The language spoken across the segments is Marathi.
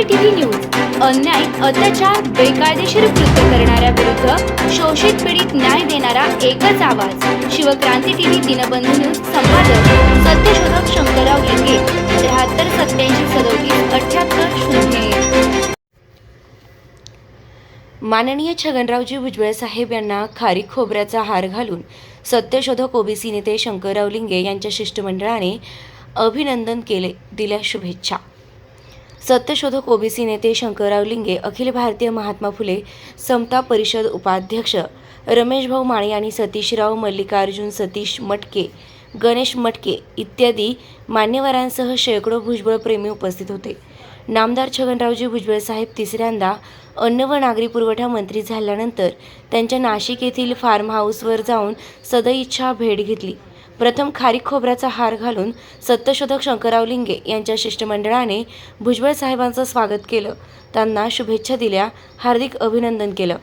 क्रांती टीव्ही न्यूज अन्याय अत्याचार बेकायदेशीर कृत्य करणाऱ्या विरुद्ध शोषित पीडित न्याय देणारा एकच आवाज. शिवक्रांती टीव्ही दिनबंधू न्यूज संपादक सत्यशोधक शंकरराव लिंगे त्र्याहत्तर सत्याऐंशी सदोतीस अठ्याहत्तर शून्य माननीय छगनरावजी भुजबळ साहेब यांना खारी खोबऱ्याचा हार घालून सत्यशोधक ओबीसी नेते शंकरराव लिंगे यांच्या शिष्टमंडळाने अभिनंदन केले दिल्या शुभेच्छा. सत्यशोधक ओबीसी नेते शंकरराव लिंगे अखिल भारतीय महात्मा फुले समता परिषद उपाध्यक्ष रमेश भाऊ माळी आणि सतीशराव मल्लिकार्जुन सतीश मटके गणेश मटके इत्यादी मान्यवरांसह शेकडो भुजबळप्रेमी उपस्थित होते. नामदार छगनरावजी भुजबळ साहेब तिसऱ्यांदा अन्न व नागरी पुरवठा मंत्री झाल्यानंतर त्यांच्या नाशिक येथील फार्म हाऊसवर जाऊन सदइच्छा भेट घेतली. प्रथम खारीक खोबऱ्याचा हार घालून सत्यशोधक शंकरराव लिंगे यांच्या शिष्टमंडळाने भुजबळ साहेबांचं स्वागत केलं. त्यांना शुभेच्छा दिल्या हार्दिक अभिनंदन केलं.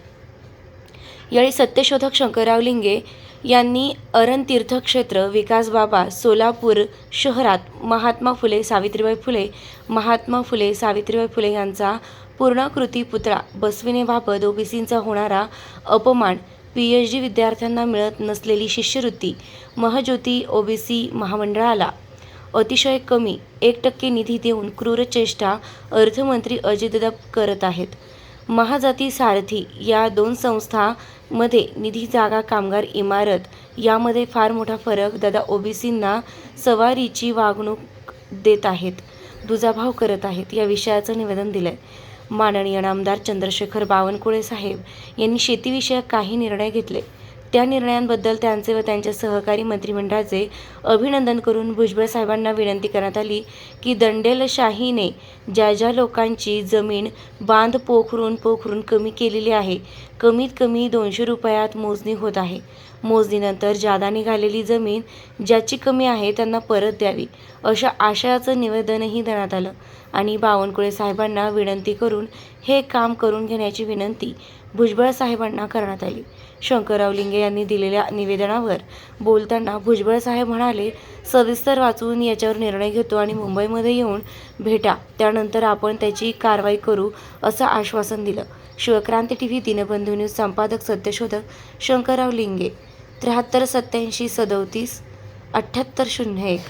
यावेळी सत्यशोधक शंकरराव लिंगे यांनी अरण तीर्थक्षेत्र विकास बाबा सोलापूर शहरात महात्मा फुले सावित्रीबाई फुले महात्मा फुले सावित्रीबाई फुले यांचा पूर्णाकृती पुतळा बसविण्याबाबत ओबीसींचा होणारा अपमान पी एच डी विद्यार्थ्यांना मिळत नसलेली शिष्यवृत्ती महज्योती ओबीसी महामंडळाला अतिशय कमी एक टक्के निधी देऊन क्रूर चेष्टा अर्थमंत्री अजितदादा करत आहेत. महाजाती सारथी या दोन संस्थामध्ये निधी जागा कामगार इमारत यामध्ये फार मोठा फरक दादा ओबीसींना सवारीची वागणूक देत आहेत दुजाभाव करत आहेत या विषयाचं निवेदन दिलं आहे माननीय नामदार चंद्रशेखर बावनकुळे साहेब यांनी शेतीविषयक काही निर्णय घेतले. त्या निर्णयांबद्दल त्यांचे व त्यांच्या सहकारी मंत्रिमंडळाचे अभिनंदन करून भुजबळ साहेबांना विनंती करण्यात आली की दंडेलशाहीने ज्या ज्या लोकांची जमीन बांध पोखरून पोखरून कमी केलेली आहे कमीत कमी दोनशे रुपयात मोजणी होत आहे. मोजणीनंतर जादा निघालेली जमीन ज्याची कमी आहे त्यांना परत द्यावी अशा आशयाचं निवेदनही देण्यात आलं आणि बावनकुळे साहेबांना विनंती करून हे काम करून घेण्याची विनंती भुजबळ साहेबांना करण्यात आली. शंकरराव लिंगे यांनी दिलेल्या निवेदनावर बोलताना भुजबळ साहेब म्हणाले सविस्तर वाचून याच्यावर निर्णय घेतो आणि मुंबईमध्ये येऊन भेटा त्यानंतर आपण त्याची कारवाई करू असं आश्वासन दिलं. Shivkranti T V Dinbandhu news संपादक सत्यशोधक शंकरराव लिंगे त्र्याहत्तर सत्याऐंशी सदोतीस अठ्ठ्याहत्तर शून्य एक.